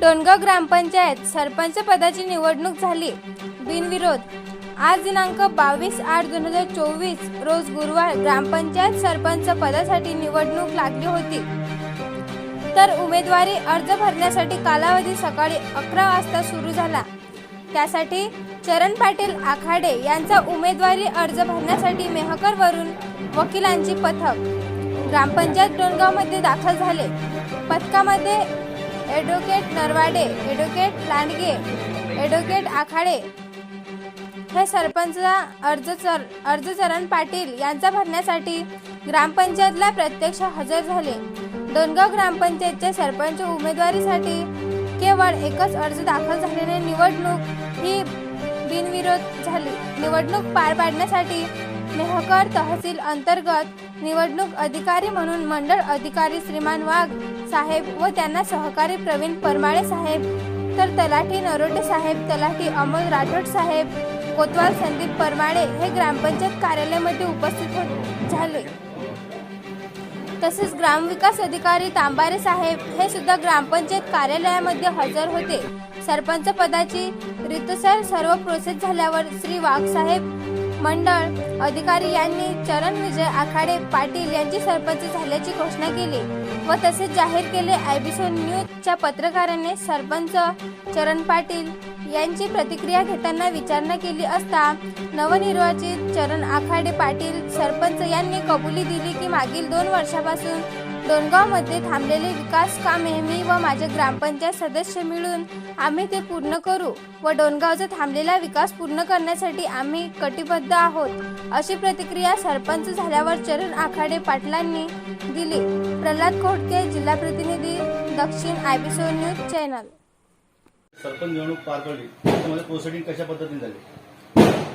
डोणगाव ग्रामपंचायत सरपंच पदाची निवडणूक झाली. बिनविरोध. आज दिनांक बावीस आठ दोन हजार चोवीस रोज गुरुवार ग्रामपंचायत सरपंच पदासाठी निवडणूक लागली होती. तर उमेदवारी अर्ज भरण्यासाठी कालावधी सकाळी अकरा वाजता सुरू झाला. त्यासाठी चरण पाटील आखाडे यांचा उमेदवारी अर्ज भरण्यासाठी मेहकरवरून वकिलांची पथक. ग्रामपंचायत डोणगावमध्ये दाखल झाले. पथकामध्ये advocate Narwade advocate Landge advocate Akhade. हे सरपंच अर्ज चर चरण पाटील यांचा भरण्यासाठी ग्रामपंचायतला प्रत्यक्ष हजर झाले. दोनगाव ग्रामपंचायतच्या सरपंच उमेदवारीसाठी केवळ एकच अर्ज दाखल झाल्याने निवडणूक ही बिनविरोध झाली. निवडणूक पार पाडण्यासाठी मेहकर तहसील अंतर्गत निवडणूक अधिकारी म्हणून मंडळ अधिकारी श्रीमान वाघ साहेब व त्यांना सहकारी प्रवीण परमाळे साहेब तर तलाठी नरोटे साहेब तलाठी अमोल राठोड साहेब कोतवाल संदीप परमाळे हे ग्रामपंचायत कार्यालयामध्ये उपस्थित होत झाले. तसेच ग्रामविकास अधिकारी तांबारे साहेब हे सुद्धा ग्रामपंचायत कार्यालयामध्ये हजर होते. सरपंच पदाची रितसर सर्व प्रोसेस झाल्यावर श्री वाघ साहेब मंडळ अधिकारी यांनी चरण विजय आखाडे पाटील यांची सरपंच झाल्याची घोषणा केली व तसेच जाहीर केले आयबीसो न्यूजच्या पत्रकाराने सरपंच चरण पाटील यांची प्रतिक्रिया घेताना विचारणा केली असता नवनिर्वाचित चरण आखाडे पाटील सरपंच यांनी कबुली दिली की मागील दोन वर्षापासून डोणगावमध्ये थांबलेले विकास कामे मी व माझे ग्रामपंचायत सदस्य मिळून आम्ही ते पूर्ण करू व डोणगावचा थांबलेला विकास पूर्ण करण्यासाठी आम्ही कटिबद्ध आहोत अशी प्रतिक्रिया सरपंच झाल्यावर चरण आखाडे पाटलांनी दिली. प्रल्हाद खोडके जिल्हा प्रतिनिधी दक्षिण आयबीसो न्यूज चॅनल. सरपंच निवडणूक पार पडली. त्याच्यामध्ये प्रोसिडिंग कशा पद्धतीने झाली?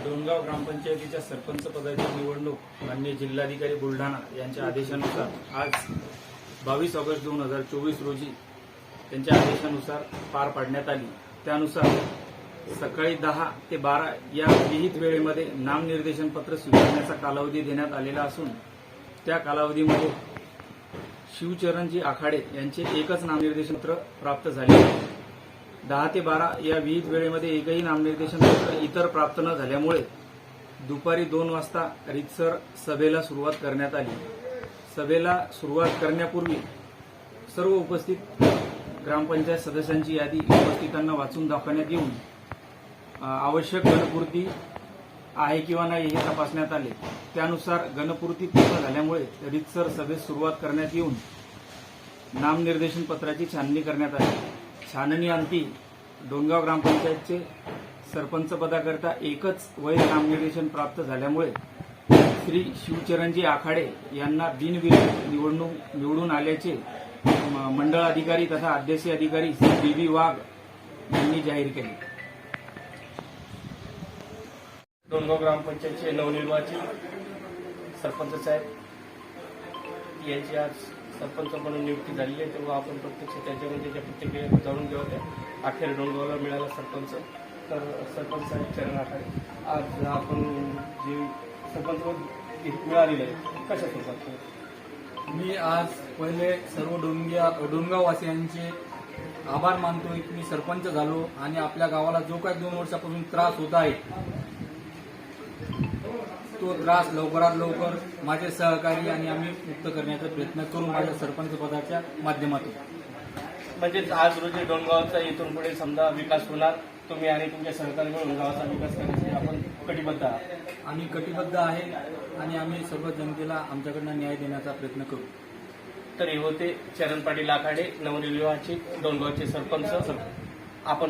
डोणगाव ग्रामपंचायतीच्या सरपंच पदाची निवडणूक मान्य जिल्हाधिकारी बुलढाणा यांच्या आदेशानुसार आज बावीस ऑगस्ट दोन हजार चोवीस रोजी त्यांच्या आदेशानुसार पार पाडण्यात आली. त्यानुसार सकाळी दहा ते बारा या विहित वेळेमध्ये नामनिर्देशन पत्र स्वीकारण्याचा कालावधी देण्यात आलेला असून त्या कालावधीमध्ये शिवचरणजी आखाडे यांचे एकच नामनिर्देशन पत्र प्राप्त झाले दहा ते बारा या विहित वेळेमध्ये एकही नामनिर्देशन पत्र इतर प्राप्त न झाल्यामुळे दुपारी दोन वाजता रितसर सभेला सुरुवात करण्यात आली. सभेला सुरुवात करण्यापूर्वी सर्व उपस्थित ग्रामपंचायत सदस्यांची यादी उपस्थितांना वाचून दाखवण्यात येऊन आवश्यक गणपूर्ती आहे किंवा नाही हे तपासण्यात आले. त्यानुसार गणपूर्ती पूर्ण झाल्यामुळे रितसर सभेत सुरुवात करण्यात येऊन नामनिर्देशन पत्राची छाननी करण्यात आली. छाननी अंती डोंगाव ग्रामपंचायतचे सरपंच पदाकरता एकच वैध नामनिर्देशन प्राप्त झाल्यामुळे श्री शिवचरणजी आखाडे यांना बिनविरोध निवडणूक निवडून आल्याचे मंडळ अधिकारी तथा अध्यक्ष अधिकारी श्री बी बी वाघ यांनी जाहीर केले. दोनगाव ग्रामपंचायतचे नवनिर्वाचित सरपंच साहेब यांची आज सरपंच म्हणून नियुक्ती झालेली आहे. तेव्हा आपण प्रत्यक्ष त्यांच्यामध्ये त्याच्या प्रतिक्रिया जाणून घेऊ त्या अखेर डोणगावला मिळाला सरपंच. तर सरपंच साहेब चरण आखाडे आज आपण जे सरपंच मिळालेलं आहे. कशा स्वरूपात मी आज पहिले सर्व डोंगिया डोंगावासियांचे आभार मानतोय की मी सरपंच झालो आणि आपल्या गावाला जो काही दोन वर्षापासून त्रास होत आहे तो त्रास लवकरात लवकर माझे सहकारी आणि आम्ही मुक्त करण्याचा प्रयत्न करू माझ्या सरपंच पदाच्या माध्यमातून. म्हणजेच आज रोजी डोणगावचा इथून पुढे समजा विकास होणार तुम्ही आणि तुमच्या सहकारी मिळून गावाचा विकास करण्यासाठी आपण कटिबद्ध आहात. आम्ही कटिबद्ध आहे आणि आम्ही सर्व जनतेला आमच्याकडनं न्याय देण्याचा प्रयत्न करू. तर हे होते चरण पाटील आखाडे नवनिर्वाचित डोणगावचे सरपंच. आपण